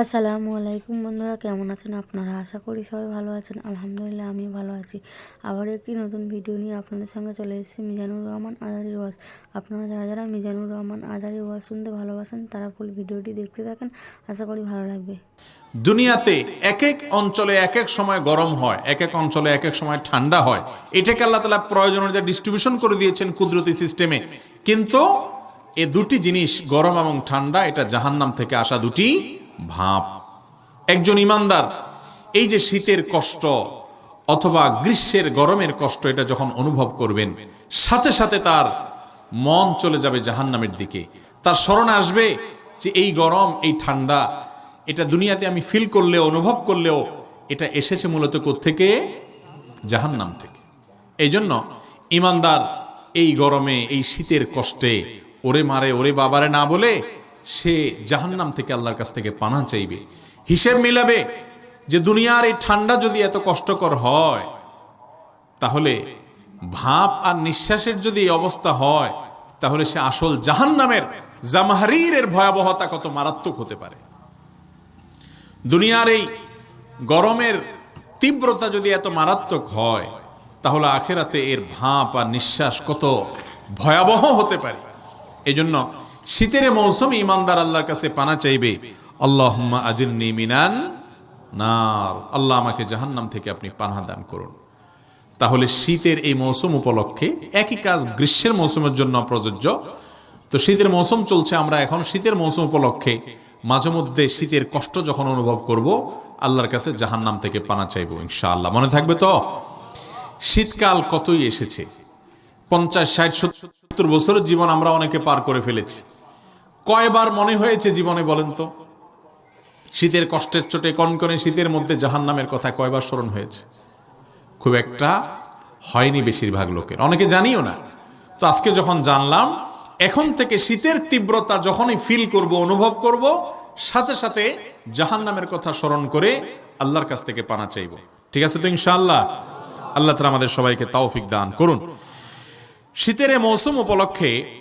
আসসালামু আলাইকুম বন্ধুরা, কেমন আছেন আপনারা? আশা করি সবাই ভালো আছেন। আলহামদুলিল্লাহ আমি ভালো আছি। আবার একটি নতুন ভিডিও নিয়ে আপনাদের সঙ্গে চলে এসেছি, মিজানুর রহমান আজারি ওয়াজ। আপনারা যারা যারা মিজানুর রহমান আজারি ওয়াজ শুনতে ভালোবাসেন, তারা ফুল ভিডিওটি দেখতে থাকেন। আশা করি ভালো লাগবে। দুনিয়াতে এক এক অঞ্চলে এক এক সময় গরম হয়, এক এক অঞ্চলে এক এক সময় ঠান্ডা হয়। এটাকে আল্লাহ তালা প্রয়োজন অনুযায়ী ডিস্ট্রিবিউশন করে দিয়েছেন কুদরতি সিস্টেমে কিন্তু এ দুটি জিনিস, গরম এবং ঠান্ডা, এটা জাহান্নাম থেকে আসা দুটি ভাপ একজন ইমানদার, এই যে শীতের কষ্ট অথবা গ্রীষ্মের গরমের কষ্ট, এটা যখন অনুভব করবেন, সাথে সাথে তার মন চলে যাবে জাহান্নামের দিকে। তার স্মরণে আসবে যে এই গরম, এই ঠান্ডা, এটা দুনিয়াতে আমি ফিল করলেও, অনুভব করলেও, এটা এসেছে মূলত থেকে জাহান্নাম থেকে। এই জন্য ইমানদার, এই গরমে, এই শীতের কষ্টে, ওরে মারে, ওরে বাবারে না বলে সে জাহান্নাম থেকে আল্লাহর কাছ থেকে পানা চাইবে। হিসেব মিলাবে যে দুনিয়ার এই ঠান্ডা যদি এত কষ্টকর হয়, তাহলে ভাপ আর নিঃশ্বাসের যদি এই অবস্থা হয়, তাহলে সে আসল জাহান্নামের জামাহারিরের ভয়াবহতা কত মারাত্মক হতে পারে। দুনিয়ার এই গরমের তীব্রতা যদি এত মারাত্মক হয়, তাহলে আখেরাতে এর ভাপ আর নিঃশ্বাস কত ভয়াবহ হতে পারে। এজন্য জন্য শীতের মৌসুম ইমানদার আল্লাহর কাছে পানা চাইবে। আল্লাহ আজিন্নি মিনান নার। আল্লাহ আমাকে জাহান্নাম থেকে আপনি পানা দান করুন। তাহলে শীতের এই মৌসুম উপলক্ষে একই কাজ গ্রীষ্মের মৌসুমের জন্য প্রযোজ্য। তো শীতের মৌসুম চলছে, আমরা এখন শীতের মৌসুম উপলক্ষে মাঝে মধ্যে শীতের কষ্ট যখন অনুভব করব, আল্লাহর কাছে জাহান্নাম থেকে পানা চাইব, ইনশাআল্লাহ। মনে থাকবে তো? শীতকাল কতই এসেছে? পঞ্চাশ, ষাট, সত্তর বছরের জীবন আমরা অনেকে পার করে ফেলেছি। কয়বার মনে হয়েছে জীবনে বলেন তো? শীতের কষ্টের চোটে কনকনে শীতের মধ্যে জাহান্নামের কথা কয়বার স্মরণ হয়েছে? খুব একটা হয়নি বেশিরভাগ লোকের। অনেকে জানিও না। তো আজকে যখন জানলাম, এখন থেকে শীতের তীব্রতা যখনই ফিল করব, অনুভব করব, সাথে সাথে জাহান্নামের কথা স্মরণ করে আল্লাহর কাছ থেকে পানা চাইব। ঠিক আছে তো ইনশাআল্লাহ? আল্লাহ তালা আমাদের সবাইকে তাওফিক দান করুন। শীতের মৌসুম উপলক্ষে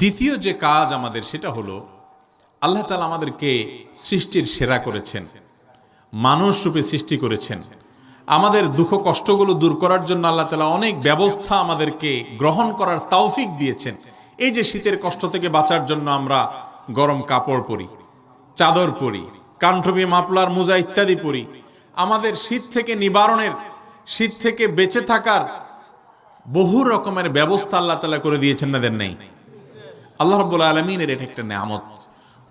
দ্বিতীয় যে কাজ আমাদের, সেটা হলো আল্লাহ তালা আমাদেরকে সৃষ্টির সেরা করেছেন, মানুষ রূপে সৃষ্টি করেছেন। আমাদের দুঃখ কষ্টগুলো দূর করার জন্য আল্লাহ তালা অনেক ব্যবস্থা আমাদেরকে গ্রহণ করার তাওফিক দিয়েছেন। এই যে শীতের কষ্ট থেকে বাঁচার জন্য আমরা গরম কাপড় পরি, চাদর পরি কাণ্ঠবি মাপলার মোজা ইত্যাদি পরি। আমাদের শীত থেকে নিবারণের, শীত থেকে বেঁচে থাকার বহু রকমের ব্যবস্থা আল্লাহ তালা করে দিয়েছেন না নেই। আল্লাহ রব্বুল আলমিনের এটা একটা নেয়ামত।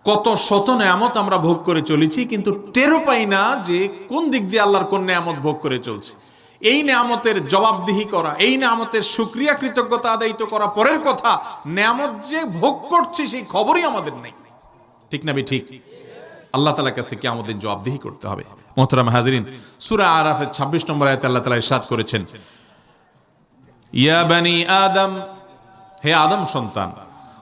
কত শত নেয়ামত আমরা ভোগ করে চলেছি, কিন্তু টেরও পাই না যে কোন দিক দিয়ে আল্লাহর কোন নেয়ামত ভোগ করে চলছে। এই নেয়ামতের জবাবদিহি করা, এই নেয়ামতের সুক্রিয়া কৃতজ্ঞতা আদায়িত করা পরের কথা, নেয়ামত যে ভোগ করছে সেই খবরই আমাদের নেই। ঠিক না ঠিক আল্লাহ তালার কাছে কি আমাদের জবাবদিহি করতে হবে। মোহতারাম হাজরিন, সুরা আরাফের ছাব্বিশ নম্বর আয়তে আল্লাহ তালা ইরশাদ করেছেন, ইয়া বানি আদম, হে আদম সন্তান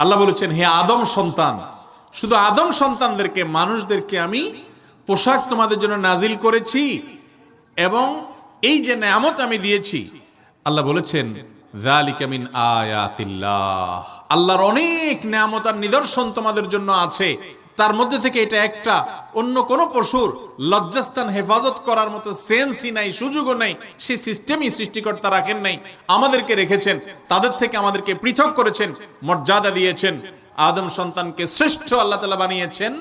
আল্লাহ বলেছেন, হে আদম সন্তান, শুধু আদম সন্তানদেরকে, মানুষদেরকে আমি পোশাক তোমাদের জন্য নাজিল করেছি এবং এই যে নামত আমি দিয়েছি। আল্লাহ বলেছেন আল্লাহর অনেক নামত আর নিদর্শন তোমাদের জন্য আছে। তার মধ্যে থেকে এটা একটা। অন্য কোন পশুর লজ্জাস্থান হেফাজত করার মতো সেন্সই নাই, সুযোগও নাই সেই সিস্টেমই সৃষ্টিকর্তা রাখেন নাই, আমাদেরকে রেখেছেন, তাদের থেকে আমাদেরকে পৃথক করেছেন, মর্যাদা দিয়েছেন, আদম সন্তানকে শ্রেষ্ঠ আল্লাহ তালা বানিয়েছেন।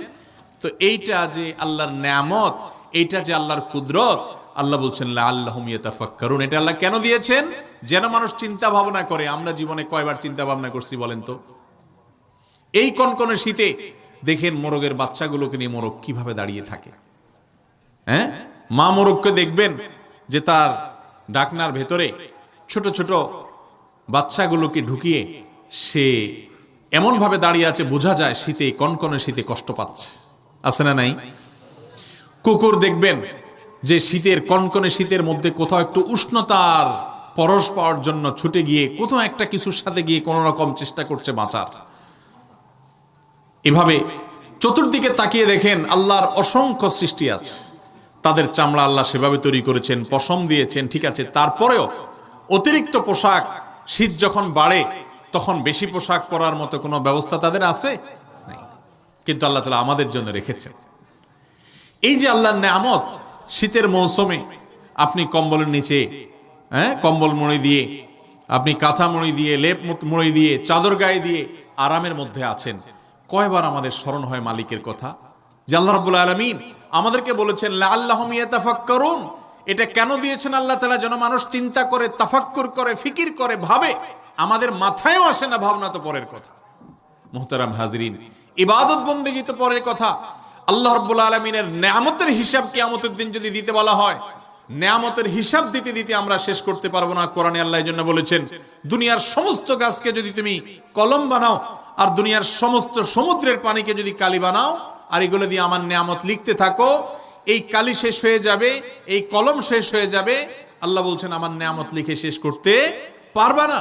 তো এইটা যে আল্লাহর নামত এইটা যে আল্লাহর কুদরত, আল্লাহ বলছেন আল্লাহ কারণ এটা আল্লাহ কেন দিয়েছেন? যেন মানুষ চিন্তা ভাবনা করে। আমরা জীবনে কয়বার চিন্তা ভাবনা করছি বলেন তো? এই কনকনে শীতে দেখেন মোরগের বাচ্চাগুলোকে নিয়ে মোরগ কীভাবে দাঁড়িয়ে থাকে। হ্যাঁ? মা মোরগকে দেখবেন যে তার ডাকনার ভেতরে ছোট ছোট বাচ্চাগুলোকে ঢুকিয়ে সে এমনভাবে দাঁড়িয়ে আছে, বোঝা যায় শীতে, কনকনে শীতে কষ্ট পাচ্ছে। আছে না নাই? কুকুর দেখবেন যে শীতের, কনকনে শীতের মধ্যে কোথাও একটু উষ্ণতার পরশ পাওয়ার জন্য ছুটে গিয়ে কোথাও একটা কিছুর সাথে গিয়ে কোনো রকম চেষ্টা করছে বাঁচার। এভাবে চতুর্দিকে তাকিয়ে দেখেন আল্লাহর অসংখ্য সৃষ্টি আছে। তাদের চামড়া আল্লাহ সেভাবে তৈরি করেছেন, পশম দিয়েছেন, ঠিক আছে। তারপরেও অতিরিক্ত পোশাক শীত যখন বাড়ে, তখন বেশি পোশাক পরার মতো কোনো ব্যবস্থা তাদের আছে? কিন্তু আল্লাহ তালা আমাদের জন্য রেখেছেন। এই যে আল্লাহর নেয়ামত, শীতের মৌসুমে আপনি কম্বলের নিচে হ্যাঁ কম্বল মুড়ি দিয়ে, আপনি কাঁথা মুড়ি দিয়ে, লেপ মুড়ি দিয়ে, চাদর গায়ে দিয়ে আরামের মধ্যে আছেন। কয়বার আমাদের স্মরণ হয় মালিকের কথা? যে আলামিন আমাদেরকে বলেছেন, লাআল্লাহুম ইয়াতাফাক্কারুন। এটা কেন দিয়েছেন? আল্লাহ তাআলা যেন মানুষ চিন্তা করে, তাফাক্কুর করে, ফিকির করে, ভাবে। আমাদের মাথায়ও আসে না ভাবনা তো পরের কথা। মোহতারাম হাজরিন, ইবাদত বন্দেগী তো পরের কথা। আল্লাহ রব্বুল আলমিনের নেয়ামতের হিসাব কিয়ামতের দিন যদি দিতে বলা হয়, নেয়ামতের হিসাব দিতে দিতে আমরা শেষ করতে পারব না। কোরআনে আল্লাহ জন্য বলেছেন, দুনিয়ার সমস্ত গাছকে যদি তুমি কলম বানাও আর দুনিয়ার সমস্ত সমুদ্রের পানিকে যদি কালি বানাও, আর এগুলো দিয়ে আমার নেয়ামত লিখতে থাকো, এই কালি শেষ হয়ে যাবে, এই কলম শেষ হয়ে যাবে। আল্লাহ বলছেন, আমার নেয়ামত লিখে শেষ করতে পারবা না।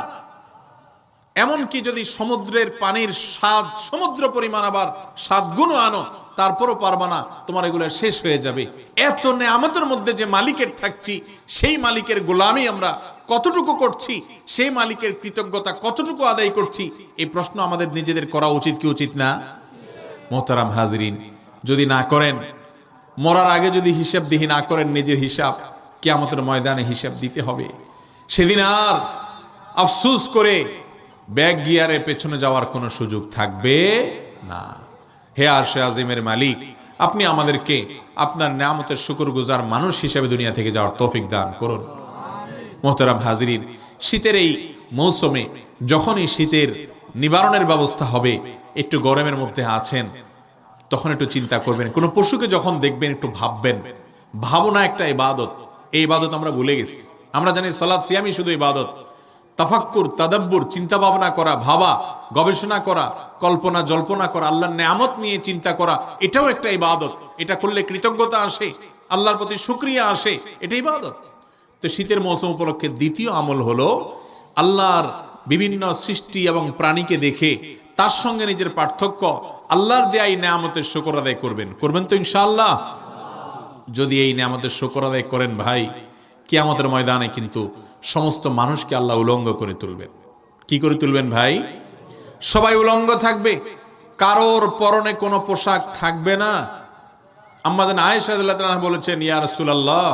এমনকি যদি সমুদ্রের পানির স্বাদ, সমুদ্র পরিমাণ আবার সাত গুণ আনো, তারপরও পারবা না, তোমার এগুলো শেষ হয়ে যাবে। এত নেয়ামতের মধ্যে যে মালিকের থাকছি, সেই মালিকের গোলামি আমরা কতটুকু করছি সেই মালিকের কৃতজ্ঞতা কতটুকু আদায় করছি, এই প্রশ্ন আমাদের নিজেদের করা উচিত কি উচিত না? মোহতারাম হাজরিন, যদি না করেন, মরার আগে যদি হিসাব দিহি না করেন নিজের হিসাব, কেয়ামতের ময়দানে হিসাব দিতে হবে। সেদিন আর আফসুস করে ব্যাগ গিয়ারে পেছনে যাওয়ার কোনো সুযোগ থাকবে না। হে আর সে আজিমের মালিক, আপনি আমাদেরকে আপনার নামতের শুকুর গুজার মানুষ হিসেবে দুনিয়া থেকে যাওয়ার তৌফিক দান করুন। মোহতারাম হাজিরিন, শীতের এই মৌসুমে যখনই শীতের নিবারণের ব্যবস্থা হবে, একটু গরমের মধ্যে আছেন, তখন একটু চিন্তা করবেন। কোনো পশুকে যখন দেখবেন, একটু ভাববেন। ভাবনা একটা ইবাদত। এই ইবাদত আমরা ভুলে গেছি। আমরা জানি সালাদ সিয়ামি শুধু ইবাদত। তাফাক্কুর, তাদাব্বুর চিন্তা ভাবনা করা, ভাবা, গবেষণা করা, কল্পনা, জল্পনা করা, আল্লাহর নেয়ামত নিয়ে চিন্তা করা, এটাও একটা ইবাদত। এটা করলে কৃতজ্ঞতা আসে, আল্লাহর প্রতি শুক্রিয়া আসে, এটা ইবাদত। তো শীতের মৌসুম উপলক্ষে দ্বিতীয় আমল হলো আল্লাহর বিভিন্ন সৃষ্টি এবং প্রাণীকে দেখে তার সঙ্গে নিজের পার্থক্য আল্লাহর দেয়া এই নেয়ামতের শকর আদায় করবেন। করবেন তো ইনশাআল্লাহ? যদি এই নেয়ামতের শকর আদায় করেন ভাই, কিয়ামতের ময়দানে কিন্তু সমস্ত মানুষকে আল্লাহ উলঙ্গ করে তুলবেন। কি করে তুলবেন ভাই? সবাই উলঙ্গ থাকবে, কারোর পরনে কোনো পোশাক থাকবে না। আমাদের আয়েশাদুল্লাহ বলেছেন, ইয়া রাসূলুল্লাহ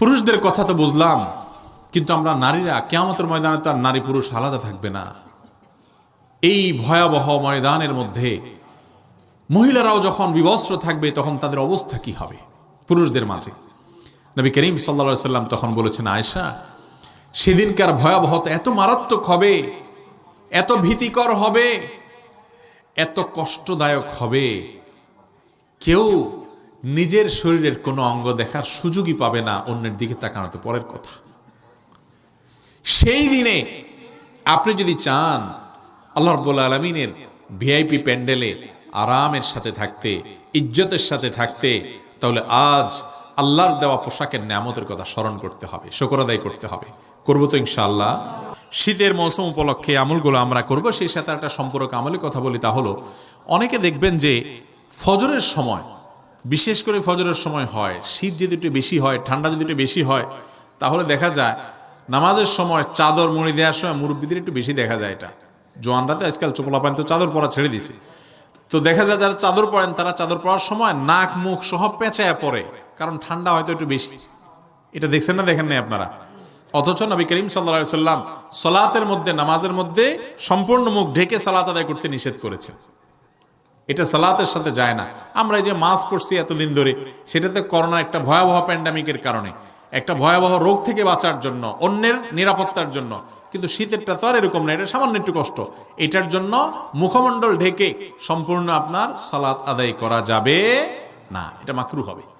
পুরুষদের কথা তো বুঝলাম, কিন্তু আমরা নারীরা কেয়ামতের ময়দানে তো আর নারী পুরুষ আলাদা থাকবে না। এই ভয়াবহ ময়দানের মধ্যে মহিলারাও যখন বিবস্ত্র থাকবে, তখন তাদের অবস্থা কি হবে পুরুষদের মাঝে? নবী করিম সাল্লা সাল্লাম তখন বলেছেন আয়সা সেদিনকার ভয়াবহতা এত মারাত্মক হবে, এত ভীতিকর হবে, এত কষ্টদায়ক হবে। কেউ নিজের শরীরের কোনো অঙ্গ দেখার সুযোগই পাবে না অন্যের দিকে তাকানো তো পরের কথা। সেই দিনে আপনি যদি চান আল্লাহ রব্বুল আলমিনের ভিআইপি প্যান্ডেলে আরামের সাথে থাকতে, ইজ্জতের সাথে থাকতে, তাহলে আজ আল্লাহর দেওয়া পোশাকের নামতের কথা স্মরণ করতে হবে, শকর আদায় করতে হবে। করব তো ইনশাআল্লাহ। শীতের মৌসুম উপলক্ষে আমলগুলো আমরা করব, সেই সাথে একটা সম্পর্ক আমলের কথা বলি তা হলো, অনেকে দেখবেন যে ফজরের সময় বিশেষ করে ফজরের সময় হয়, শীত যদি একটু বেশি হয়, ঠান্ডা যদি একটু বেশি হয়, তাহলে দেখা যায় নামাজের সময় চাদর মুড়ি দেওয়ার সময় মুরব্বীদের একটু বেশি দেখা যায় এটা। জোয়ানরা তো আজকাল চোপলা পান তো চাদর পরা ছেড়ে দিছে। তো দেখা যায় যারা চাদর পরেন, তারা চাদর পরার সময় নাক, মুখ সহ পেঁচায় পড়ে কারণ ঠান্ডা হয়তো একটু বেশি। এটা দেখছেন না, দেখেন নাই আপনারা? অথচ নবী করিম সাল্লা সাল্লাম সলাতের মধ্যে, নামাজের মধ্যে সম্পূর্ণ মুখ ঢেকে সালাত আদায় করতে নিষেধ করেছেন। এটা সালাতের সাথে যায় না। আমরা এই যে মাস্ক পড়ছি এতদিন ধরে, সেটাতে করোনা একটা ভয়াবহ প্যান্ডামিকের কারণে। একটা ভয়াবহ রোগ থেকে বাঁচার জন্য, অন্যের নিরাপত্তার জন্য। কিন্তু শীতেরটা তো আর এরকম না, এটা সামান্য একটু কষ্ট। এটার জন্য মুখমণ্ডল ঢেকে সম্পূর্ণ আপনার সালাত আদায় করা যাবে না, এটা মাকরু হবে।